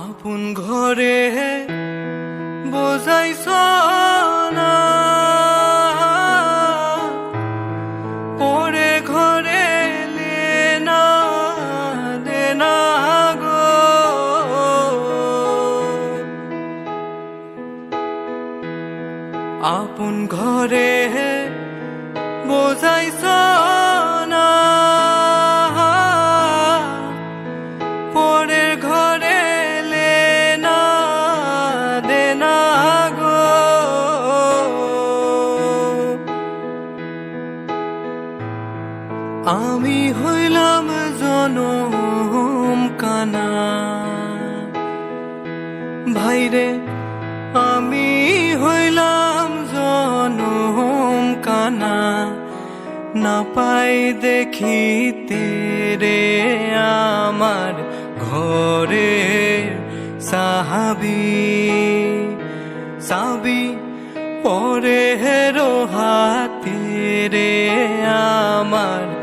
আপন ঘরে বোঝাইছ না পরে ঘরে দেনা গো। আপন ঘরে বোঝাইছ আমি হইলাম জনম কানা। ভাইরে, আমি হইলাম জনম কানা। না পাই দেখিতে রে আমার ঘরে সাহাবি। সাবি পরে রোহাতে রে আমার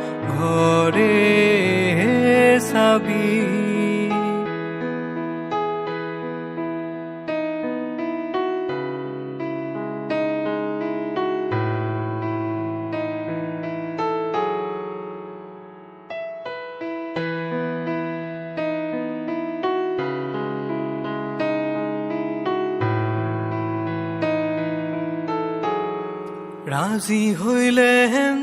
সাবি রাজি হইলেন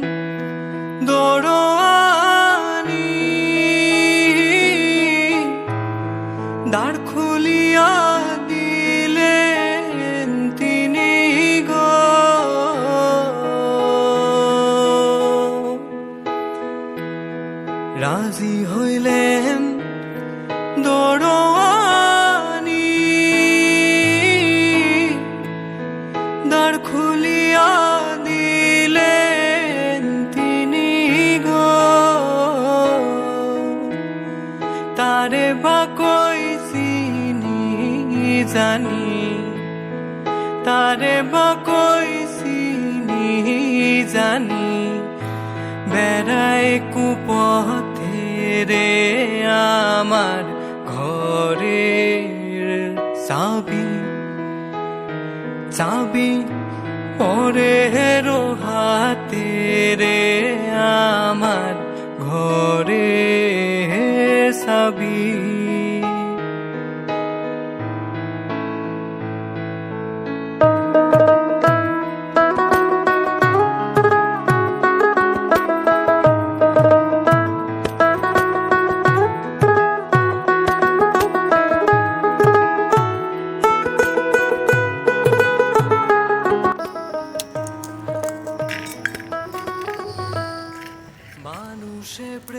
রাজি হইলেন দৌড়ানি দ্বার খুলিয়া দিলেন তিনি গো। তারে বা কইসিনি জানি। তারে বা কইসিনি জানি। বেড়ায় কুপথে রে আমার ঘরের চাবি। চাবি ওরে হাতে রে আমার ঘরে সাবি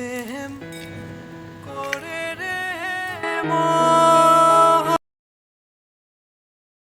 প্রেম করে